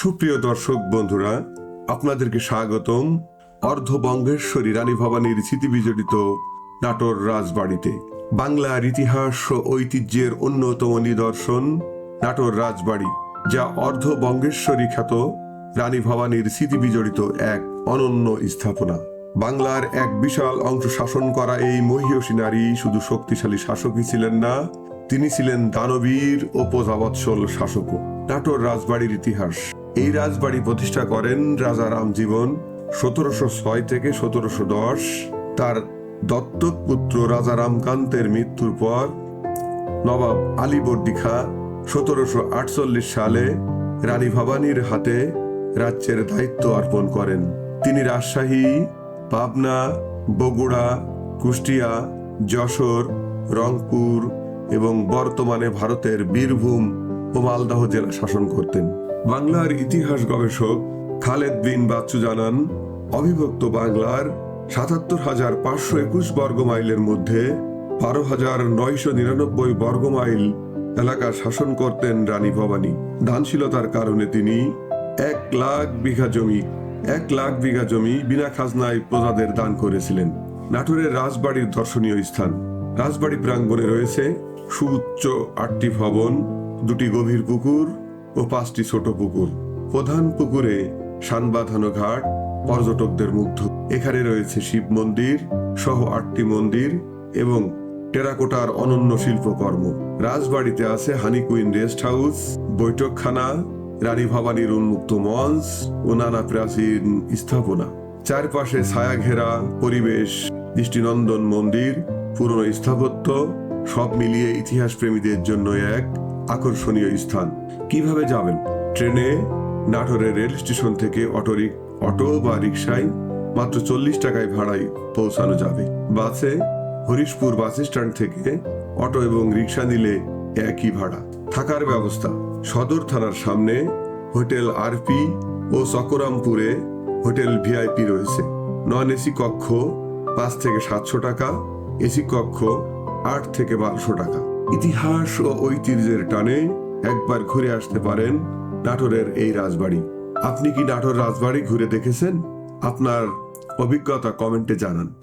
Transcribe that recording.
সুপ্রিয় দর্শক বন্ধুরা, আপনাদেরকে স্বাগতম অর্ধবঙ্গেশ্বরী রানী ভবানীর স্মৃতি বিজড়িত নাটোর রাজবাড়িতে। বাংলার ইতিহাস ও ঐতিহ্যের অন্যতম নিদর্শন নাটোর রাজবাড়ি, যা অর্ধবঙ্গেশ্বরী খ্যাত রানী ভবানীর স্মৃতি বিজড়িত এক অনন্য স্থাপনা। বাংলার এক বিশাল অংশ শাসন করা এই মহিয়সী নারী শুধু শক্তিশালী শাসকই ছিলেন না, তিনি ছিলেন দানবীর ও প্রজাবৎসল শাসকও। নাটোর রাজবাড়ির ইতিহাস এই রাজবাড়ি প্রতিষ্ঠা করেন রাজা রামজীবন সতেরোশো ছয় থেকে সতেরোশো দশ। তার দত্তক পুত্র রাজা রামকান্তের মৃত্যুর পর নবাব আলীবর্দী খাঁ সতেরোশো আটচল্লিশ সালে রানী ভবানীর হাতে রাজ্যের দায়িত্ব অর্পণ করেন। তিনি রাজশাহী, পাবনা, বগুড়া, কুষ্টিয়া, যশোর, রংপুর এবং বর্তমানে ভারতের বীরভূম ও মালদহ জেলা শাসন করতেন। বাংলার ইতিহাস গবেষক খালেদ বিন বাচ্চু জানান, অবিভক্ত বাংলার সাতাত্তর হাজার পাঁচশো একুশ বর্গ মাইলের মধ্যে বারো হাজার নয়শো নিরানব্বই বর্গ মাইল এলাকা শাসন করতেন রানী ভবানী। দানশীলতার কারণে তিনি এক লাখ বিঘা জমি, এক লাখ বিঘা জমি বিনা খাজনায় প্রজাদের দান করেছিলেন। নাটোরের রাজবাড়ির দর্শনীয় স্থান। রাজবাড়ি প্রাঙ্গণে রয়েছে সুউচ্চ আটটি ভবন, দুটি গভীর পুকুর ও পাঁচটি ছোট পুকুর। প্রধান পুকুরে সানবাঁধানো ঘাট, পর্যটকদের মুগ্ধ। এখানে রয়েছে শিব মন্দির, সহ আটটি মন্দির এবং টেরাকোটার অনন্য শিল্পকর্ম। রাজবাড়িতে আছে হানি কুইন রেস্ট হাউস, বৈঠকখানা, রানী ভবানীর উন্মুক্ত মঞ্চ ও নানা প্রাচীন স্থাপনা। চারপাশে ছায়া ঘেরা পরিবেশ, দৃষ্টিনন্দন মন্দির, পুরনো স্থাপত্য, সব মিলিয়ে ইতিহাস প্রেমীদের জন্য এক আকর্ষণীয় স্থান। কীভাবে যাবেন? ট্রেনে? নাটোরের রেল স্টেশন থেকে অটোরিক অটো বা রিক্সায় মাত্র চল্লিশ টাকায় ভাড়ায় পৌঁছানো যাবে। বাসে? হরিশপুর বাস স্ট্যান্ড থেকে অটো এবং রিক্সা নিলে একই ভাড়া। থাকার ব্যবস্থা। সদর থানার সামনে হোটেল আরপি ও চকরামপুরে হোটেল ভিআইপি রয়েছে। নন এসি কক্ষ পাঁচ থেকে সাতশো টাকা, এসি কক্ষ আট থেকে বারোশো টাকা। ইতিহাস ও ঐতিহ্যের টানে একবার ঘুরে আসতে পারেন নাটোরের এই রাজবাড়ি। আপনি কি নাটোর রাজবাড়ি ঘুরে দেখেছেন? আপনার অভিজ্ঞতা কমেন্টে জানান।